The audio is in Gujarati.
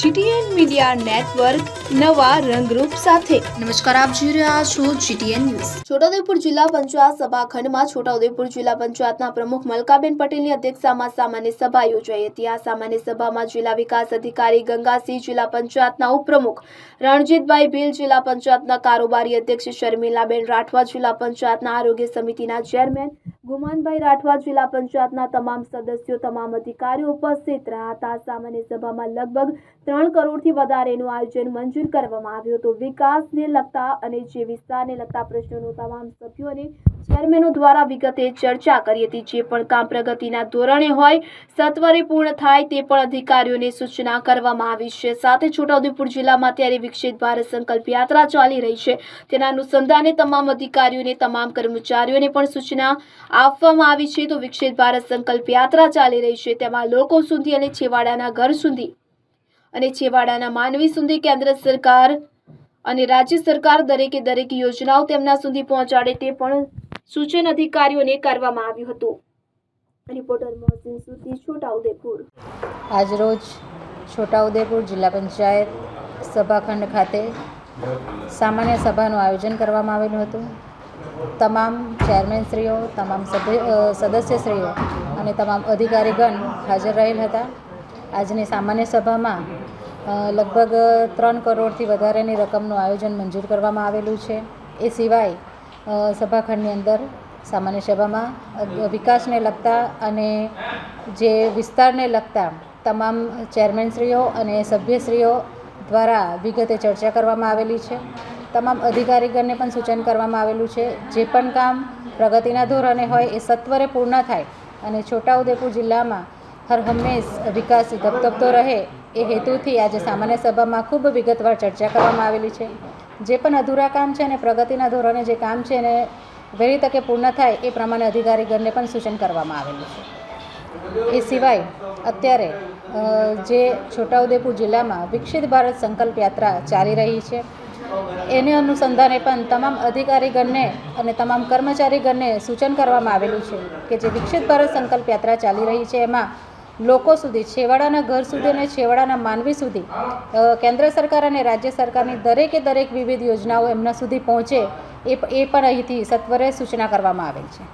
જીટીએન મીડિયા નેટવર્ક નવા રંગરૂપ સાથે. નમસ્કાર આપ જોઈ રહ્યા છો જીટીએન ન્યૂઝ. છોટાઉદેપુર જિલ્લા પંચાયત સભાખંડમાં છોટાઉદેપુર જિલ્લા પંચાયતના પ્રમુખ મલકાબેન પટેલની અધ્યક્ષતામાં સામાન્ય સભા યોજાઈ હતી. આ સામાન્ય સભામાં જિલ્લા વિકાસ અધિકારી ગંગાસિંહ જિલ્લા પંચાયતના ઉપપ્રમુખ રણજીતભાઈ ભીલ જિલ્લા પંચાયતના કારોબારી અધ્યક્ષ શર્મિલાબેન રાઠવા જિલ્લા પંચાયતના આરોગ્ય સમિતિના ચેરમેન ગુમાનભાઈ રાઠવા જિલ્લા પંચાયતના તમામ સદસ્યો, તમામ અધિકારીઓ ઉપસ્થિત રહ્યા હતા. સામાન્ય સભામાં લગભગ ત્રણ કરોડથી વધારેનું આયોજન મંજૂર કરવામાં આવ્યું હતું. વિકાસને લગતા અને જે વિસ્તારને લગતા પ્રશ્નોનું તમામ સભ્યો અને ચેરમેનો દ્વારા વિગતે ચર્ચા કરી હતી. જે પણ કામ પ્રગતિના ધોરણે હોય, સત્વરે પૂર્ણ થાય તે પણ અધિકારીઓને સૂચના કરવામાં આવી છે. સાથે છોટાઉદેપુર જિલ્લામાં અત્યારે વિકસિત ભારત સંકલ્પ યાત્રા ચાલી રહી છે. તેના અનુસંધાને તમામ અધિકારીઓને, તમામ કર્મચારીઓને પણ સૂચના આપવામાં આવી છે તો વિકસિત ભારત સંકલ્પ યાત્રા ચાલી રહી છે. તેમાં લોકો સુધી અને છેવાડાના ઘર સુધી અને છેવાડાના માનવી સુધી કેન્દ્ર સરકાર અને રાજ્ય સરકાર દરેકે દરેક યોજનાઓ તેમના સુધી પહોંચાડે તે પણ સૂચન અધિકારીઓને કરવામાં આવ્યું હતું. રિપોર્ટર મોહસિન સુતી આજરોજ છોટાઉદેપુર જિલ્લા પંચાયત સભાખંડ ખાતે સામાન્ય સભાનું આયોજન કરવામાં આવેલું હતું. તમામ ચેરમેનશ્રીઓ, તમામ સદસ્યશ્રીઓ અને તમામ અધિકારીગણ હાજર રહેલ હતા. આજની સામાન્ય સભામાં લગભગ ત્રણ કરોડથી વધારેની રકમનું આયોજન મંજૂર કરવામાં આવેલું છે. એ સિવાય સભાખંડની અંદર સામાન્ય સભામાં વિકાસને લગતા અને જે વિસ્તારને લગતા તમામ ચેરમેનશ્રીઓ અને સભ્યશ્રીઓ દ્વારા વિગતે ચર્ચા કરવામાં આવેલી છે. તમામ અધિકારીગણને પણ સૂચન કરવામાં આવેલું છે. જે પણ કામ પ્રગતિના ધોરણે હોય એ સત્વરે પૂર્ણ થાય અને છોટાઉદેપુર જિલ્લામાં હર હંમેશ વિકાસ ધબધબતો રહે એ હેતુથી આજે સામાન્ય સભામાં ખૂબ વિગતવાર ચર્ચા કરવામાં આવેલી છે. જે પણ અધૂરા કામ છે અને પ્રગતિના ધોરણે જે કામ છે એને વહેલી તકે પૂર્ણ થાય એ પ્રમાણે અધિકારીગણને પણ સૂચન કરવામાં આવેલું છે. એ સિવાય અત્યારે જે છોટાઉદેપુર જિલ્લામાં વિકસિત ભારત સંકલ્પ યાત્રા ચાલી રહી છે. એને અનુસંધાને પણ તમામ અધિકારીગણને અને તમામ કર્મચારીગણને સૂચન કરવામાં આવેલું છે કે જે વિકસિત ભારત સંકલ્પ યાત્રા ચાલી રહી છે, એમાં લોકો સુધી, છેવાડાના ઘર સુધી અને છેવાડાના માનવી સુધી કેન્દ્ર સરકાર અને રાજ્ય સરકારની દરેકે દરેક વિવિધ યોજનાઓ એમના સુધી પહોંચે એ પણ અહીંથી સત્વરે સૂચના કરવામાં આવેલ છે.